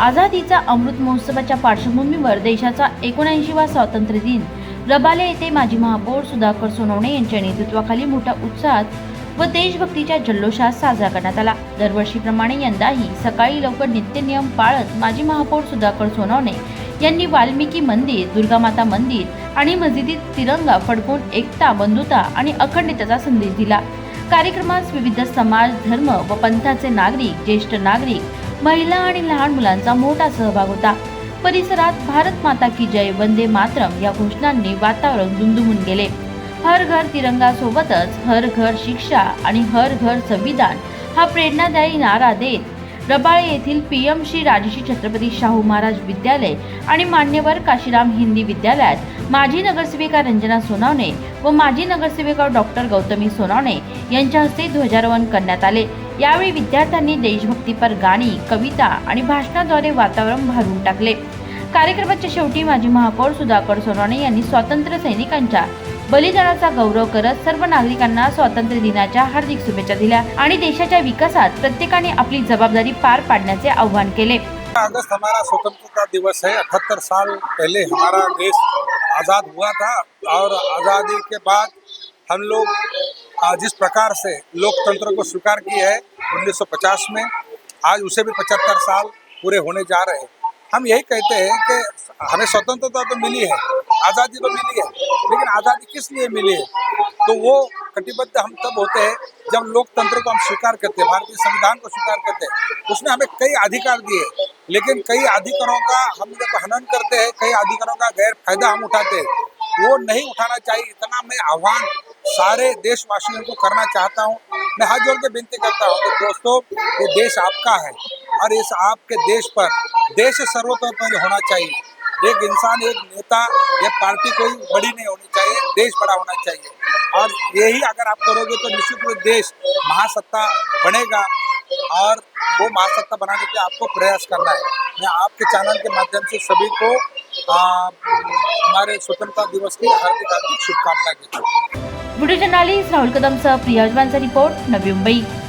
आझादीचा अमृत महोत्सवाच्या पार्श्वभूमीवर देशाचा एकोणऐंशीवा स्वातंत्र्य दिन. रबाले येथे माजी महापौर सुधाकर सोनवणे यांच्या नेतृत्वाखाली मोठ्या उत्साहात व देशभक्तीच्या जल्लोषात साजरा करण्यात आला. दरवर्षीप्रमाणे यंदाही सकाळी लवकर नित्यनियम पाळत माजी महापौर सुधाकर सोनवणे यांनी वाल्मिकी मंदिर दुर्गामाता मंदिर आणि मस्जिदीत तिरंगा फडकून एकता बंधुता आणि अखंडतेचा संदेश दिला. कार्यक्रमास विविध समाज धर्म व पंथाचे नागरिक ज्येष्ठ नागरिक महिला आणि लहान मुलांचा मोठा सहभाग होता. परिसरात भारत माता की जय वंदे मातरम या घोषणांनी वातावरण दुमदुमून गेले. हर घर तिरंगा सोबतच हर घर शिक्षा आणि हर घर संविधान हा प्रेरणादायी नारा देत रबाळे येथील पी एम श्री राजश्री छत्रपती शाहू महाराज विद्यालय आणि मान्यवर काशीराम हिंदी विद्यालयात माजी नगरसेविका रंजना सोनावणे व माजी नगरसेविका डॉक्टर गौतमी सोनावणे यांच्या हस्ते ध्वजारोहण करण्यात आले. यावेळी विद्यार्थ्यांनी देशभक्तीपर गाणी कविता आणि भाषणाद्वारे वातावरण भारून टाकले. कार्यक्रमाच्या शेवटी माजी महापौर सुधाकर सोनवणे यांनी स्वातंत्र्य सैनिकांच्या बलिदानाचा गौरव करत सर्व नागरिकांना स्वातंत्र्य दिनाच्या हार्दिक शुभेच्छा दिल्या आणि देशाच्या विकासात प्रत्येकाने आपली जबाबदारी पार पाडण्याचे आवाहन केले. अगस्त हमारा स्वतंत्रता दिवस है. अठहत्तर साल पहले हमारा देश आज़ाद हुआ था और आज़ादी के बाद हम लोग जिस प्रकार से लोकतंत्र को स्वीकार किए है 1950 में आज उसे भी 75 साल पूरे होने जा रहे हैं। हम यही कहते हैं कि हमें स्वतंत्रता तो मिली है आज़ादी तो मिली है, लेकिन आज़ादी किस लिए मिली है? तो वो कटिबद्ध हम तब होते हैं जब लोकतंत्र को हम स्वीकार करते हैं, भारतीय संविधान को स्वीकार करते हैं। उसने हमें कई अधिकार दिए, लेकिन कई अधिकारों का हम जब हनन करते हैं, कई अधिकारों का गैर फ़ायदा हम उठाते हैं। वो नहीं उठाना चाहिए, इतना मैं आह्वान सारे देशवासियों को करना चाहता हूँ। मैं हाथ जोड़ के विनती करता हूँ कि दोस्तों, ये देश आपका है और इस आपके देश पर देश सर्वतोपरि होना चाहिए। एक इंसान, एक नेता, एक पार्टी कोई बड़ी नहीं होनी चाहिए, देश बड़ा होना चाहिए। और यही अगर आप करोगे तो निश्चित रूप देश महासत्ता बनेगा और वो महासत्ता बनाने के आपको प्रयास करना है। मैं आपके चैनल के माध्यम से सभी को हमारे स्वतंत्रता दिवस की हार्दिक हार्दिक शुभकामनाएँ देता हूँ। जर्नालिस्ट राहुल कदमसह प्रिया जवानचा रिपोर्ट, नवी मुंबई।